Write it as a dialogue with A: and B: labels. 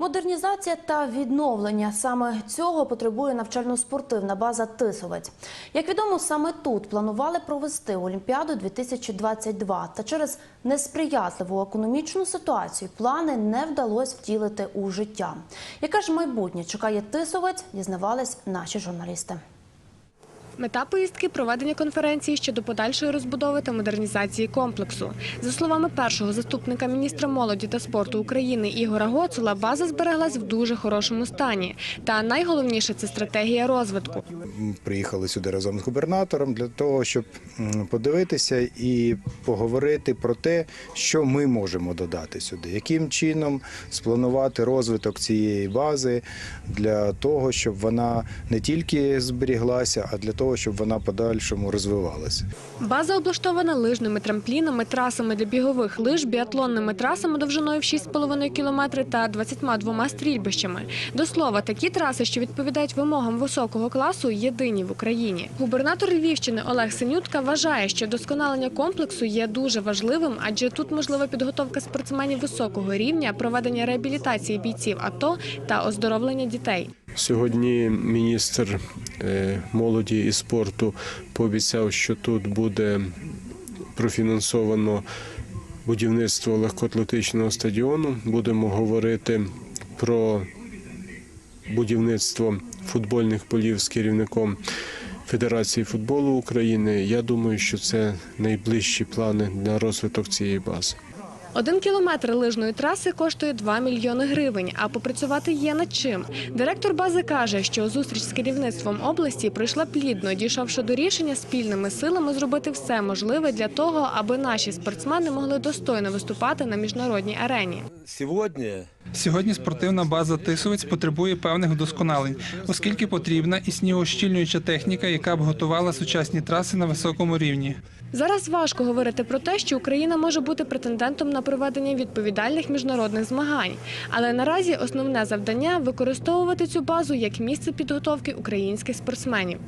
A: Модернізація та відновлення саме цього потребує навчально-спортивна база Тисовець. Як відомо, саме тут планували провести Олімпіаду 2022. Та через несприятливу економічну ситуацію плани не вдалося втілити у життя. Яке ж майбутнє чекає Тисовець, дізнавались наші журналісти.
B: Мета поїздки – проведення конференції щодо подальшої розбудови та модернізації комплексу. За словами першого заступника міністра молоді та спорту України Ігора Гоцула, база збереглась в дуже хорошому стані. Та найголовніше – це стратегія розвитку.
C: Приїхали сюди разом з губернатором для того, щоб подивитися і поговорити про те, що ми можемо додати сюди, яким чином спланувати розвиток цієї бази для того, щоб вона не тільки зберіглася, а для того, щоб вона подальшому розвивалася.
B: База облаштована лижними трамплінами, трасами для бігових лиж, біатлонними трасами довжиною в 6,5 кілометри та 22 стрільбищами. До слова, такі траси, що відповідають вимогам високого класу, єдині в Україні. Губернатор Львівщини Олег Синютка вважає, що досконалення комплексу є дуже важливим, адже тут можлива підготовка спортсменів високого рівня, проведення реабілітації бійців АТО та оздоровлення дітей.
D: Сьогодні міністр е, молоді і спорту пообіцяв, що тут буде профінансовано будівництво легкоатлетичного стадіону. Будемо говорити про будівництво футбольних полів з керівником Федерації футболу України. Я думаю, що це найближчі плани на розвиток цієї бази.
B: Один кілометр лижної траси коштує 2 мільйони гривень, а попрацювати є над чим. Директор бази каже, що зустріч з керівництвом області пройшла плідно, дійшовши до рішення спільними силами зробити все можливе для того, аби наші спортсмени могли достойно виступати на міжнародній арені.
E: Сегодня
F: Сьогодні спортивна база Тисовець потребує певних вдосконалень, оскільки потрібна і снігоощільнююча техніка, яка б готувала сучасні траси на високому рівні.
B: Зараз важко говорити про те, що Україна може бути претендентом на проведення відповідальних міжнародних змагань. Але наразі основне завдання використовувати цю базу як місце підготовки українських спортсменів.